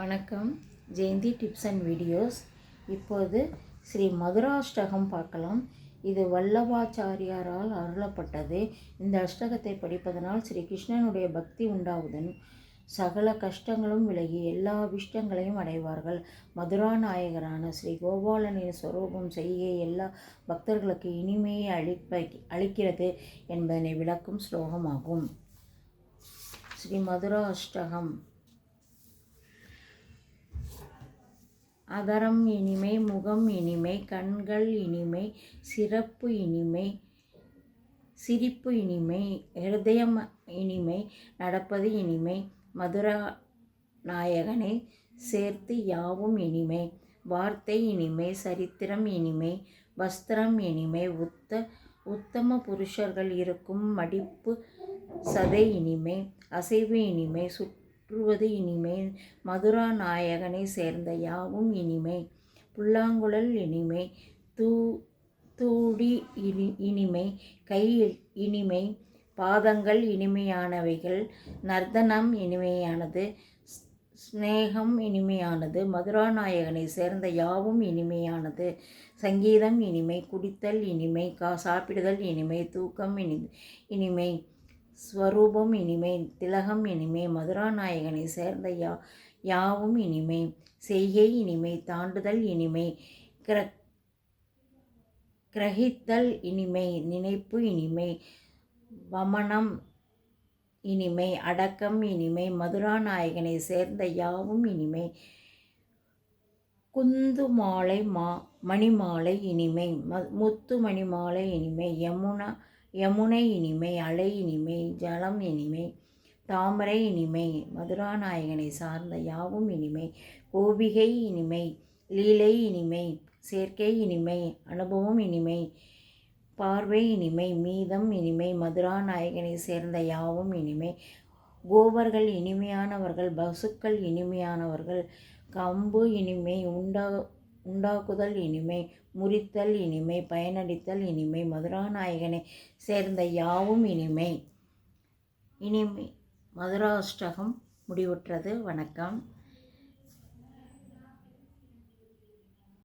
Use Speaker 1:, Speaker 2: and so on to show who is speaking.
Speaker 1: வணக்கம். Jayanthi tips and videos. இப்போது ஸ்ரீ மதுராஷ்டகம் பார்க்கலாம். இது வல்லபாச்சாரியாரால் அருளப்பட்டது. இந்த அஷ்டகத்தை படிப்பதனால் ஸ்ரீ கிருஷ்ணனுடைய பக்தி உண்டாவதும் சகல கஷ்டங்களும் விலகி எல்லா அபிஷ்டங்களையும் அடைவார்கள். மதுரா நாயகரான ஸ்ரீ கோபாலனின் ஸ்வரூபம் செய்ய எல்லா பக்தர்களுக்கு இனிமையை அளிப்ப அளிக்கிறது என்பதனை விளக்கும் ஸ்லோகமாகும். ஸ்ரீ மதுரா அஷ்டகம் அகரம் இனிமை முகம் இனிமை கண்கள் இனிமை சிறப்பு இனிமை சிரிப்பு இனிமை ஹிருதயம் இனிமை நடப்பது இனிமை மதுரா நாயகனை சேர்த்து யாவும் இனிமை வார்த்தை இனிமை சரித்திரம் இனிமை வஸ்திரம் இனிமை உத்த உத்தம புருஷர்கள் இருக்கும் மடிப்பு சதை இனிமை அசைவு இனிமை சுற்றுவது இனிமை. மதுரா நாயகனை சேர்ந்த யாவும் இனிமை. புல்லாங்குழல் இனிமை. தூ தூடி இனி இனிமை. கை இனிமை. பாதங்கள் இனிமையானவைகள். நர்த்தனம் இனிமையானது. ஸ்நேகம் சிநேகம் இனிமையானது. மதுராநாயகனை சேர்ந்த யாவும் இனிமையானது. சங்கீதம் இனிமை. குடித்தல் இனிமை. கா சாப்பிடுதல் இனிமை. தூக்கம் இனி இனிமை. ஸ்வரூபம் இனிமை திலகம் இனிமை மதுராநாயகனை சேர்ந்த யா யாவும் இனிமை செய்கை இனிமை தாண்டுதல் இனிமை கிர கிரகித்தல் இனிமை நினைப்பு இனிமை வமனம் இனிமை அடக்கம் இனிமை மதுராநாயகனை சேர்ந்த யாவும் இனிமை குந்து மாலை மா மணிமாலை இனிமை ம முத்து மணிமாலை இனிமை யமுனா யமுனை இனிமை அலை இனிமை ஜலம் இனிமை தாமரை இனிமை மதுராநாயகனை சார்ந்த யாவும் இனிமை கோபிகை இனிமை லீலை இனிமை சேர்க்கை இனிமை அனுபவம் இனிமை பார்வை இனிமை மீதம் இனிமை மதுராநாயகனை சேர்ந்த யாவும் இனிமை கோவர்கள் இனிமையானவர்கள் பசுக்கள் இனிமையானவர்கள் கம்பு இனிமை உண்ட உண்டாக்குதல் இனிமை முறித்தல் இனிமை பயனளித்தல் இனிமை மதுராநாயகனை சேர்ந்த யாவும் இனிமை. இனிமை மதுராஷ்டகம் முடிவுற்றது. வணக்கம்.